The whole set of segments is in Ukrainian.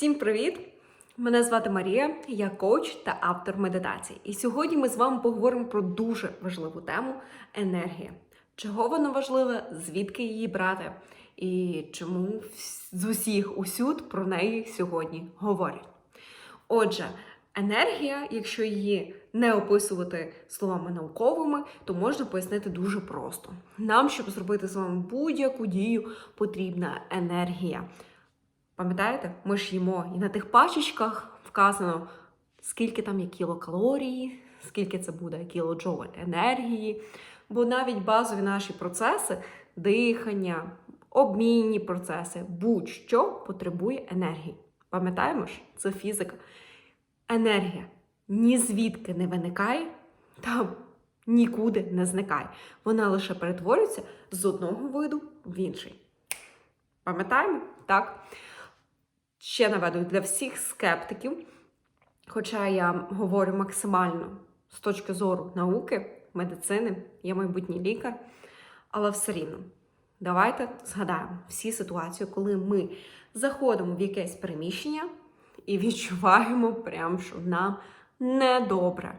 Всім привіт! Мене звати Марія, я коуч та автор медитації. І сьогодні ми з вами поговоримо про дуже важливу тему енергія. Чого вона важлива, звідки її брати, і чому з усіх усюд про неї сьогодні говорять. Отже, енергія, якщо її не описувати словами науковими, то можна пояснити дуже просто. Нам, щоб зробити з вами будь-яку дію, потрібна енергія. Пам'ятаєте, ми ж їмо і на тих пачечках вказано, скільки там є кілокалорій, скільки це буде кілоджоуль енергії. Бо навіть базові наші процеси, дихання, обмінні процеси, будь-що потребує енергії. Пам'ятаємо ж, це фізика. Енергія ні звідки не виникає та нікуди не зникає. Вона лише перетворюється з одного виду в інший. Пам'ятаємо? Так? Ще наведу для всіх скептиків, хоча я говорю максимально з точки зору науки, медицини, я майбутній лікар, але все рівно. Давайте згадаємо всі ситуації, коли ми заходимо в якесь приміщення і відчуваємо прям, що нам недобре,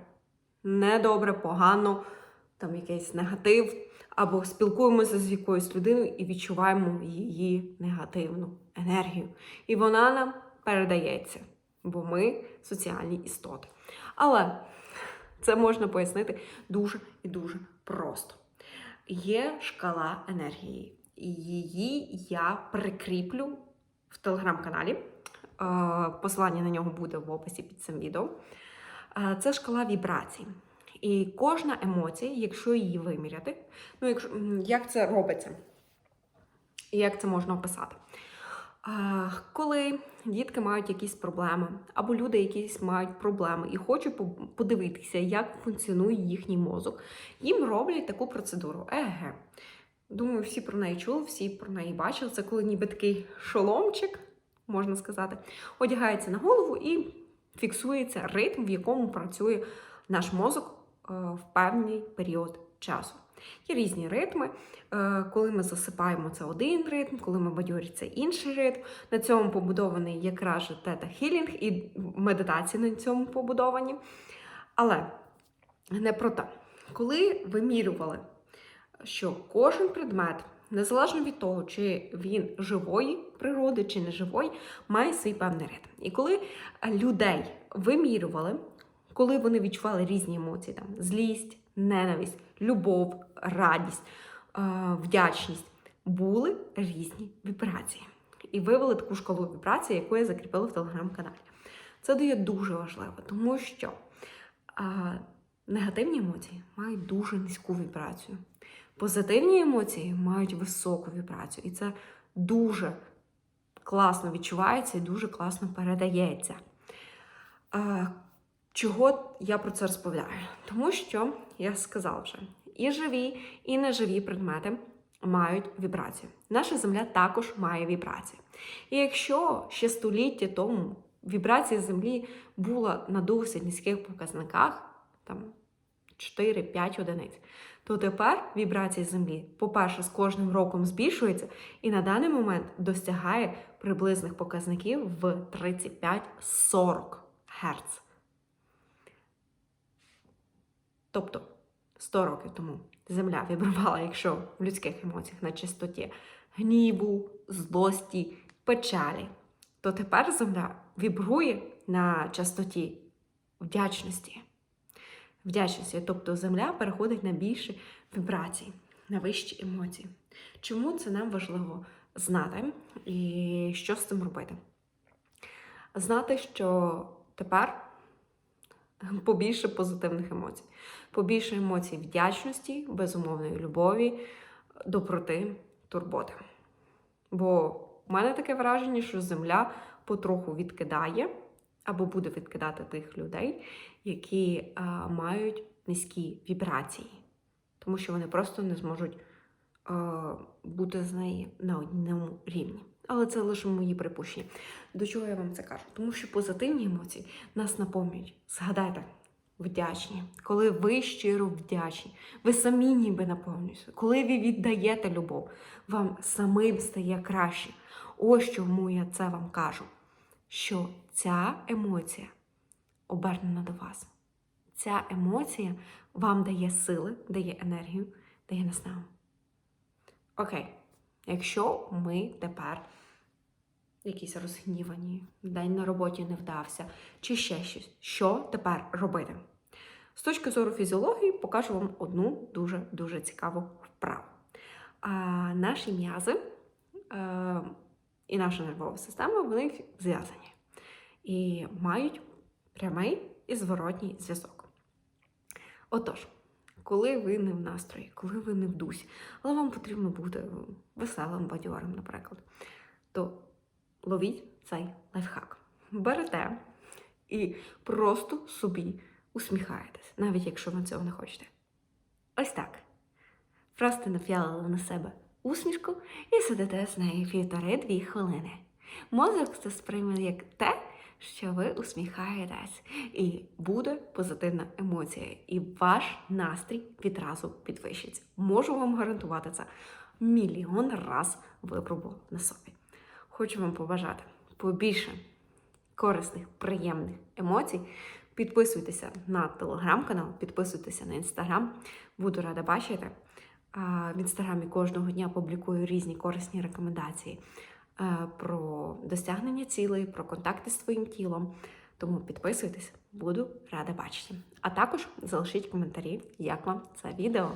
недобре, погано, там якийсь негатив, або спілкуємося з якоюсь людиною і відчуваємо її негативну енергію. І вона нам передається, бо ми соціальні істоти. Але це можна пояснити дуже і дуже просто. Є шкала енергії, і її я прикріплю в телеграм-каналі. Е, Посилання на нього буде в описі під цим відео. Е, Це шкала вібрацій. І кожна емоція, якщо її виміряти, ну якщо як це робиться, і як це можна описати? Коли дітки мають якісь проблеми, або люди якісь мають проблеми і хочуть подивитися, як функціонує їхній мозок, їм роблять таку процедуру ЕГ. Думаю, всі про неї чули, всі про неї бачили. Це коли ніби такий шоломчик, можна сказати, одягається на голову і фіксується ритм, в якому працює наш мозок в певний період часу. Є різні ритми. Е, Коли ми засипаємо, це один ритм, коли ми бадьорі, це інший ритм. На цьому побудований якраз тета хілінг і медитації на цьому побудовані. Але не про те. Коли вимірювали, що кожен предмет, незалежно від того, чи він живої природи, чи не живої, має свій певний ритм. І коли людей вимірювали, коли вони відчували різні емоції, там злість, ненависть, любов, радість, е, вдячність, були різні вібрації. І вивели таку шкалу вібрацій, яку я закріпила в телеграм-каналі. Це дає дуже важливо, тому що а, негативні емоції мають дуже низьку вібрацію. Позитивні емоції мають високу вібрацію. І це дуже класно відчувається і дуже класно передається. А, чого я про це розповідаю? Тому що я сказала вже, і живі, і неживі предмети мають вібрацію. Наша земля також має вібрації. І якщо ще століття тому вібрація землі була на досить низьких показниках, там 4-5 одиниць, то тепер вібрація землі, по-перше, з кожним роком збільшується і на даний момент досягає приблизних показників в 35-40 Гц. Тобто 100 років тому Земля вібрувала, якщо в людських емоціях на частоті гніву, злості, печалі, то тепер Земля вібрує на частоті вдячності. Вдячності, тобто Земля переходить на більші вібрації, на вищі емоції. Чому це нам важливо знати і що з цим робити? Знати, що тепер побільше позитивних емоцій, побільше емоцій вдячності, безумовної любові, доброти, турботи. Бо в мене таке враження, що земля потроху відкидає або буде відкидати тих людей, які а, мають низькі вібрації, тому що вони просто не зможуть а, бути з нею на одному рівні. Але це лише мої припущення. До чого я вам це кажу? Тому що позитивні емоції нас наповнюють. Згадайте, вдячні, коли ви щиро вдячні, ви самі ніби наповнюєтеся. Коли ви віддаєте любов, вам самим стає краще. Ось чому я це вам кажу. що ця емоція обернена до вас. Ця емоція вам дає сили, дає енергію, дає наснагу. Окей, якщо ми тепер якісь розгнівані, день на роботі не вдався, чи ще щось, що тепер робити? З точки зору фізіології покажу вам одну дуже-дуже цікаву вправу. А, наші м'язи е, і наша нервова система вони зв'язані і мають прямий і зворотній зв'язок. Отож, коли ви не в настрої, коли ви не в дусі, але вам потрібно бути веселим, бадьорим, наприклад, то ловіть цей лайфхак. Берете і просто собі усміхаєтесь, навіть якщо ви цього не хочете. Ось так. Просто нап'ялили на себе усмішку і сидите з нею півтори-дві хвилини. Мозок це сприйме як те, що ви усміхаєтесь, і буде позитивна емоція, і ваш настрій відразу підвищиться. Можу вам гарантувати це. Мільйон раз випробував на собі. Хочу вам побажати побільше корисних, приємних емоцій. Підписуйтеся на телеграм-канал, підписуйтеся на інстаграм. Буду рада бачити. В інстаграмі кожного дня публікую різні корисні рекомендації про досягнення цілей, про контакти з своїм тілом. Тому підписуйтесь, буду рада бачити. А також залишіть коментарі, як вам це відео.